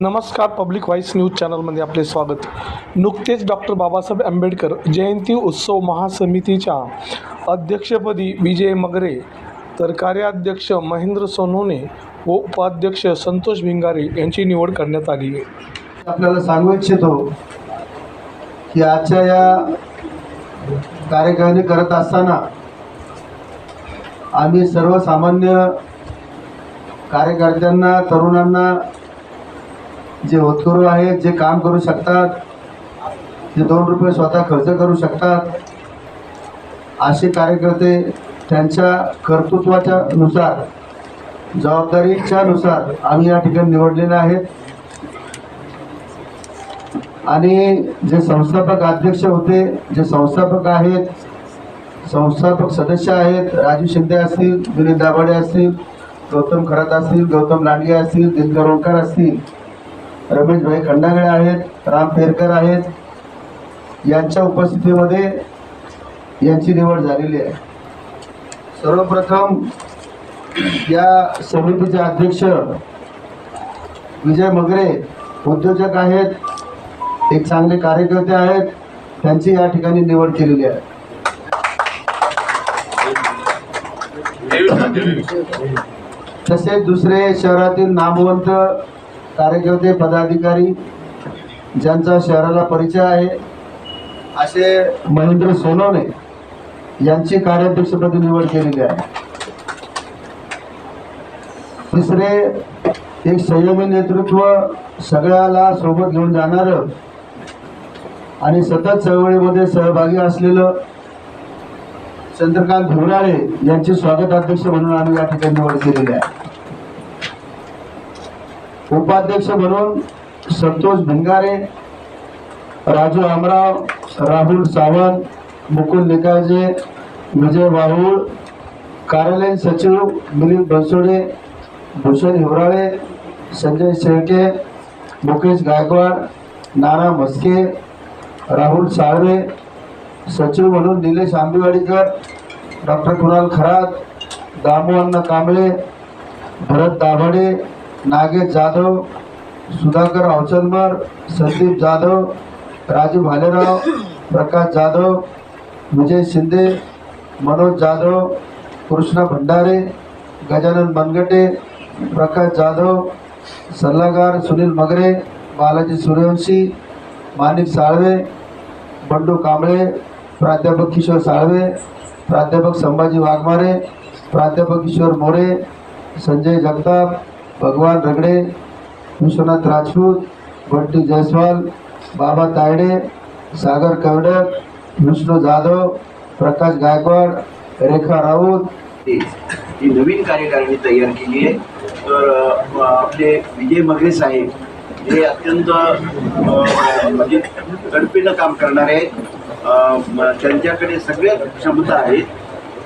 नमस्कार public voice news चॅनलमध्ये आपले स्वागत. नुकतेच डॉक्टर बाबासाहेब आंबेडकर जयंती उत्सव महासमितीच्या अध्यक्षपदी विजय मगरे तर कार्याध्यक्ष महेंद्र सोनोने व उपाध्यक्ष संतोष भिंगारे यांची निवड करण्यात आली आहे. आपल्याला सांगू इच्छितो की आजच्या या कार्यकारिणी करत असताना आम्ही सर्वसामान्य कार्यकर्त्यांना तरुणांना जे होतकरू आहेत जे काम करू शकतात जे दोन रुपये स्वतः खर्च करू शकतात असे कार्यकर्ते त्यांच्या कर्तृत्वाच्या नुसार जबाबदारीच्या नुसार आम्ही या ठिकाणी निवडलेले आहेत. आणि जे संस्थापक अध्यक्ष होते जे संस्थापक आहेत संस्थापक सदस्य आहेत राजू शिंदे असतील विनीत दाभाडे असतील गौतम खरात असतील गौतम लांडगे असतील दिनकर ओंकार असतील रमेशभाई खंडागळे आहेत राम फेरकर आहेत. यांच्या उपस्थितीमध्ये यांची निवड झालेली आहे. सर्वप्रथम या समितीचे अध्यक्ष विजय मगरे उद्योजक आहेत एक चांगले कार्यकर्ते आहेत त्यांची या ठिकाणी निवड केलेली आहे. तसेच दुसरे शहरातील नामवंत कार्यकर्ते पदाधिकारी ज्यांचा शहराला परिचय आहे असे महेंद्र सोनवणे यांची कार्याध्यक्षपदी निवड केलेली आहे. तिसरे एक संयमी नेतृत्व सगळ्याला सोबत घेऊन जाणारं आणि सतत चळवळीमध्ये सहभागी असलेलं चंद्रकांत धुराळे यांचे स्वागताध्यक्ष म्हणून आम्ही या ठिकाणी निवड केलेली आहे. उपाध्यक्ष म्हणून संतोष भिंगारे राजू आमराव राहुल सावंत मुकुल निकाळजे विजय वाहुळ कार्यालयीन सचिव मिलिंद बनसोडे भूषण हिवराळे संजय शेळके मुकेश गायकवाड नाना म्हस्के राहुल साळवे सचिव म्हणून निलेश आंबेवाडीकर डॉक्टर कुणाल खरात दामू अण्णा कांबळे भरत दाभाडे नागेश जाधव सुधाकर अवचलमर संदीप जाधव राजू भालेराव प्रकाश जाधव विजय शिंदे मनोज जाधव कृष्णा भंडारे गजानन बनगटे प्रकाश जाधव सल्लागार सुनील मगरे बालाजी सूर्यवंशी माणिक साळवे बंडू कांबळे प्राध्यापक किशोर साळवे प्राध्यापक संभाजी वाघमारे प्राध्यापक किशोर मोरे संजय जगताप भगवान रगडे विश्वनाथ राजपूत बंटी जयस्वाल बाबा तायडे सागर कवडक विष्णू जाधव प्रकाश गायकवाड रेखा राऊत. ही नवीन कार्यकारिणी तयार केली आहे. तर आपले विजय मगरे साहेब हे अत्यंत म्हणजे तडपीनं काम करणारे आहेत. त्यांच्याकडे सगळ्या क्षमता आहेत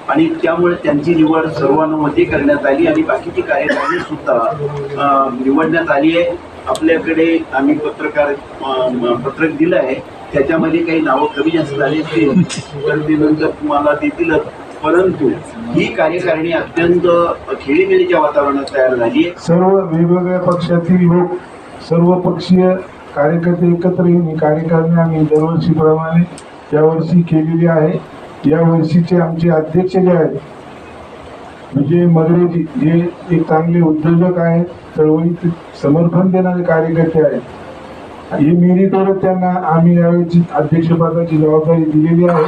आणि त्यामुळे त्यांची निवड सर्वानुमते करण्यात आली आणि बाकीची कार्यकारिणी सुद्धा निवडण्यात आली आहे. आपल्याकडे आम्ही पत्रकार पत्रक दिलं आहे. त्याच्यामध्ये काही नावं कमी जास्त झाली असतील तर ते नंतर तुम्हाला देतीलच. परंतु ही कार्यकारिणी अत्यंत खेळीमेळीच्या वातावरणात तयार झाली आहे. सर्व वेगवेगळ्या पक्षातील लोक सर्व पक्षीय कार्यकर्ते एकत्र येऊन ही कार्यकारिणी आम्ही दरवर्षीप्रमाणे यावर्षी केलेली आहे. या वर्षीचे आमचे अध्यक्ष जे आहेत म्हणजे मगरेजी जे एक चांगले उद्योजक आहेत चळवळीत समर्थन देणारे कार्यकर्ते आहेत. हे मेरिटवरच त्यांना आम्ही यावेळी अध्यक्षपदाची जबाबदारी दिलेली आहे.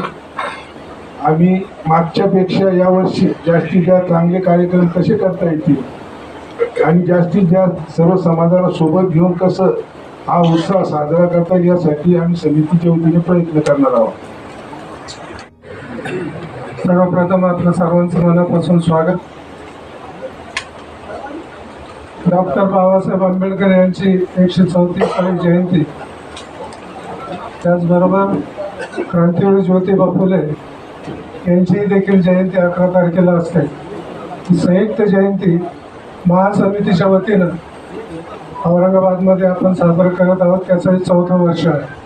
आम्ही मागच्यापेक्षा यावर्षी जास्तीत जास्त चांगले कार्यक्रम कसे करता येतील? आणि जास्तीत जास्त सर्व समाजाला सोबत घेऊन कसं हा उत्साह साजरा करता येईल यासाठी आम्ही समितीच्या वतीने प्रयत्न करणार आहोत. सर्वप्रथम आपलं सर्वांचं मनापासून स्वागत. डॉक्टर बाबासाहेब आंबेडकर यांची एकशे चौतीसावी जयंती. त्याचबरोबर क्रांतीवीर ज्योतिबा फुले यांची देखील जयंती अकरा तारखेला असते. ही संयुक्त जयंती महासमितीच्या वतीनं औरंगाबादमध्ये आपण साजरा करत आहोत. त्याचं चौथं वर्ष आहे.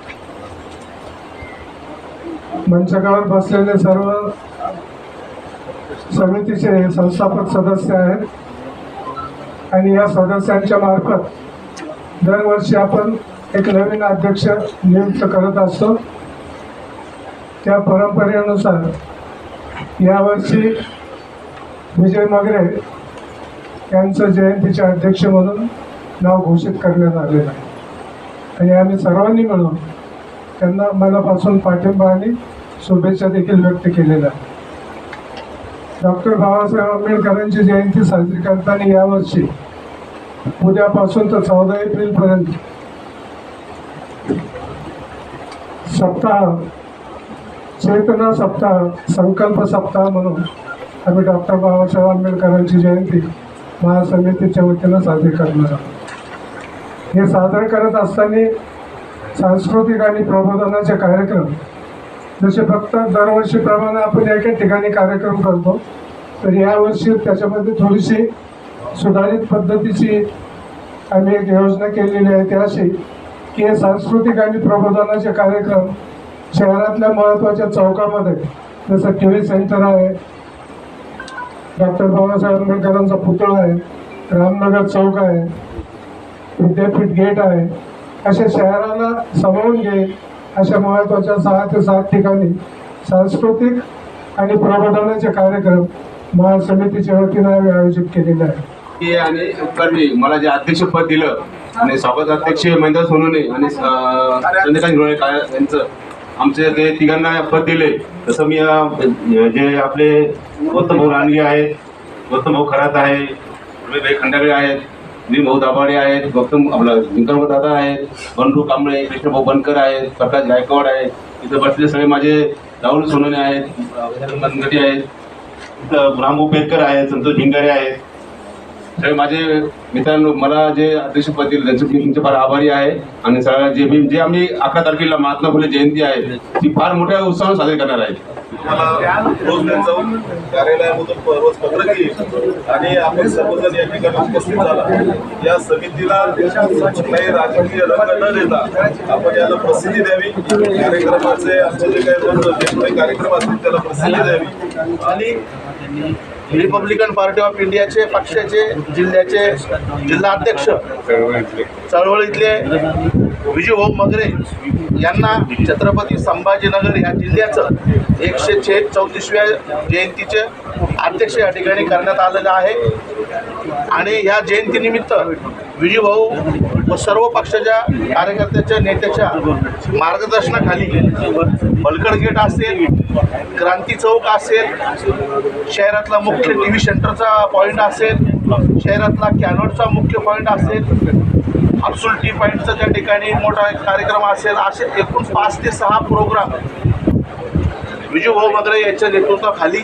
मंचकावर बसलेले सर्व समितीचे हे संस्थापक सदस्य आहेत. आणि या सदस्यांच्या मार्फत दरवर्षी आपण एक नवीन अध्यक्ष नियुक्त करत असतो. त्या परंपरेनुसार यावर्षी विजय मगरे यांचं जयंतीचे अध्यक्ष म्हणून नाव घोषित करण्यात आलेलं आहे. आणि आम्ही सर्वांनी मिळून त्यांना मनापासून पाठिंबा आणि शुभेच्छा देखील व्यक्त केलेल्या डॉक्टर बाबासाहेब आंबेडकरांची जयंती साजरी करताना यावर्षी उद्यापासून तर चौदा एप्रिलपर्यंत सप्ताह चेतना सप्ताह संकल्प सप्ताह म्हणून आम्ही डॉक्टर बाबासाहेब आंबेडकरांची जयंती महासमितीच्या वतीनं साजरी करणार आहोत. हे साजरं करत असताना सांस्कृतिक आणि प्रबोधनाचे कार्यक्रम जसे फक्त दरवर्षीप्रमाणे आपण एका ठिकाणी कार्यक्रम करतो तर यावर्षी त्याच्यामध्ये थोडीशी सुधारित पद्धतीची आम्ही एक योजना केलेली आहे. ती अशी की हे सांस्कृतिक आणि प्रबोधनाचे कार्यक्रम शहरातल्या महत्त्वाच्या चौकामध्ये जसं टी व्ही सेंटर आहे डॉक्टर बाबासाहेब आंबेडकरांचा पुतळा आहे रामनगर चौक आहे विद्यापीठ गेट आहे अशा शहराला सामावून घेईल अशा महत्त्वाच्या सहा ते सात ठिकाणी सांस्कृतिक आणि प्रबोधनाचे कार्यक्रम महासमितीच्या वतीनं आम्ही आयोजित केलेले आहे की आणि उपकरणी मला जे अध्यक्षपद दिलं आणि स्वागत अध्यक्ष महेंद्र सोनोने आणि चंद्रकांत हिरोळे काय यांचं आमचे ते तिघांना पद दिले तसं मी जे आपले गौतम भाऊ रानगे आहेत गौतम भाऊ खरात आहे भाई खंडागळे आहेत मी भाऊ दाभाडे आहेत गौतम आपला दिनकर दादा आहेत बंडू कांबळे कृष्णभाऊ बनकर आहेत प्रकाश गायकवाड आहेत. इथं बसले सगळे माझे राहुल सोनोने आहेत मनगटी आहेत. इथं रामभाऊ पेरकर आहेत संतोष भिंगारे आहेत. तर माझे मित्रांनो मला जे अध्यक्षपद दिलं त्यांचे मी तुमचे फार आभारी आहे. आणि सगळ्या जे मी जे आम्ही अकरा तारखेला महात्मा फुले जयंती आहे ती फार मोठ्या उत्साहाने साजरी करणार आहे मला रोज जाऊन कार्यालयामधून रोज पत्र घेईल आणि आपण सर्वजण या ठिकाणी उपस्थित झाला. या समितीला कुठलाही राजकीय रंग न देता आपण याला प्रसिद्धी द्यावी. कार्यक्रमाचे आमचे जे काही कार्यक्रम असतील त्याला प्रसिद्धी द्यावी. आणि रिपब्लिकन पार्टी ऑफ इंडियाचे पक्षाचे जिल्ह्याचे जिल्हा अध्यक्ष चळवळीतले विजूभाऊ मगरे यांना छत्रपती संभाजीनगर या जिल्ह्याचं एकशे छे चौतीसव्या जयंतीचे अध्यक्ष या ठिकाणी करण्यात आलेलं आहे. आणि या जयंतीनिमित्त विजूभाऊ व सर्व पक्षाच्या कार्यकर्त्याच्या नेत्याच्या मार्गदर्शनाखाली बलकड गेट असेल क्रांती चौक असेल शहरातला मुख्य टी व्ही सेंटरचा पॉईंट असेल शहरातला कॅनॉटचा मुख्य पॉईंट असेल अब्सुल टी पॉईंटचा त्या ठिकाणी मोठा एक कार्यक्रम असेल असे एकूण पाच ते सहा प्रोग्राम विजूभाऊ मगरे यांच्या नेतृत्वाखाली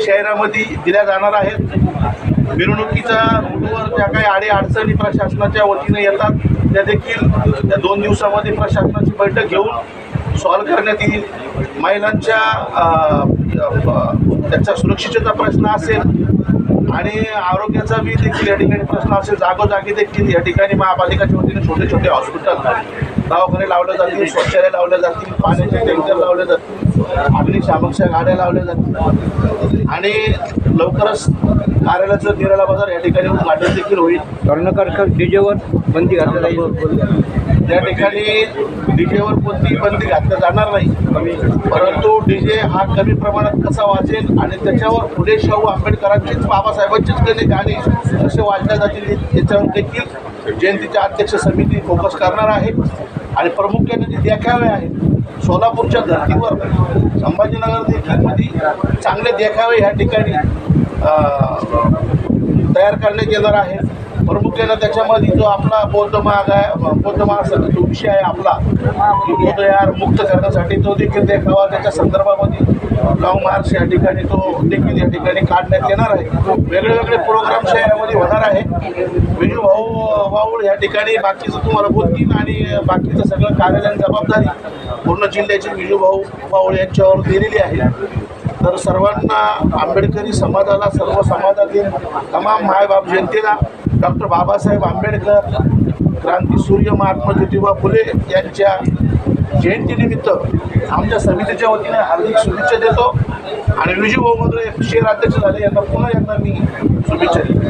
शहरामध्ये दिल्या जाणार आहेत. मिरवणुकीच्या रूटवर ज्या काही आडे अडचणी प्रशासनाच्या वतीने येतात त्या देखील त्या दोन दिवसामध्ये प्रशासनाची बैठक घेऊन सॉल्व करण्यात येईल. महिलांच्या अ, सुरक्षिततेचा प्रश्न असेल आणि आरोग्याचा बी देखील या ठिकाणी प्रश्न असेल. जागोजागी देखील या ठिकाणी महापालिकाच्या वतीने छोटे छोटे हॉस्पिटल दवाखाने लावले जातील शौचालय लावले जातील पाण्याचे टँकर लावले जातील अग्निशामकच्या गाड्या लावल्या जातील. आणि लवकरच कार्यालयाचं निराला बाजार या ठिकाणी उद्घाटन देखील होईल. कर्णकारकर डीजेवर बंदी घातली जाईल. त्या ठिकाणी डीजेवर कोणतीही बंदी घातल्या जाणार नाही. परंतु डीजे हा कमी प्रमाणात कसा वाचेल आणि त्याच्यावर फुले शाहू आंबेडकरांचीच बाबासाहेबांचीच गाणे गाणी कसे वाजल्या जातील याच्यावर देखील जयंतीच्या अध्यक्ष समिती फोकस करणार आहे आणि प्रामुख्याने जे देखावे आहेत सोलापूरच्या धर्तीवर संभाजीनगर देखीलमध्ये चांगले देखावे ह्या ठिकाणी तयार करण्यात येणार आहे. प्रामुख्यानं त्याच्यामध्ये जो आपला बौद्ध महाग आहे बौद्ध महासंघ जो विषय आहे आपला की मुक्त करण्यासाठी तो देखील देखावा त्याच्या संदर्भामध्ये लॉंग मार्च या ठिकाणी तो देखील या ठिकाणी काढण्यात येणार आहे. वेगळे वेगळे प्रोग्राम शहरामध्ये होणार आहे. विजू भाऊ वाऊळ या ठिकाणी बाकीचं तुम्हाला बोलतील आणि बाकीचं सगळं कार्यालयीन जबाबदारी पूर्ण जिल्ह्याची विजू भाऊ वाऊळ यांच्यावर दिलेली आहे. तर सर्वांना आंबेडकरी समाजाला सर्व समाजातील तमाम मायबाप जनतेला डॉक्टर बाबासाहेब आंबेडकर क्रांतीसूर्य महात्मा ज्योतिबा फुले यांच्या जयंतीनिमित्त आमच्या समितीच्या वतीने हार्दिक शुभेच्छा देतो. आणि विजू भाऊ मगरे शहर अध्यक्ष झाले यांना पुन्हा यांना मी शुभेच्छा देतो.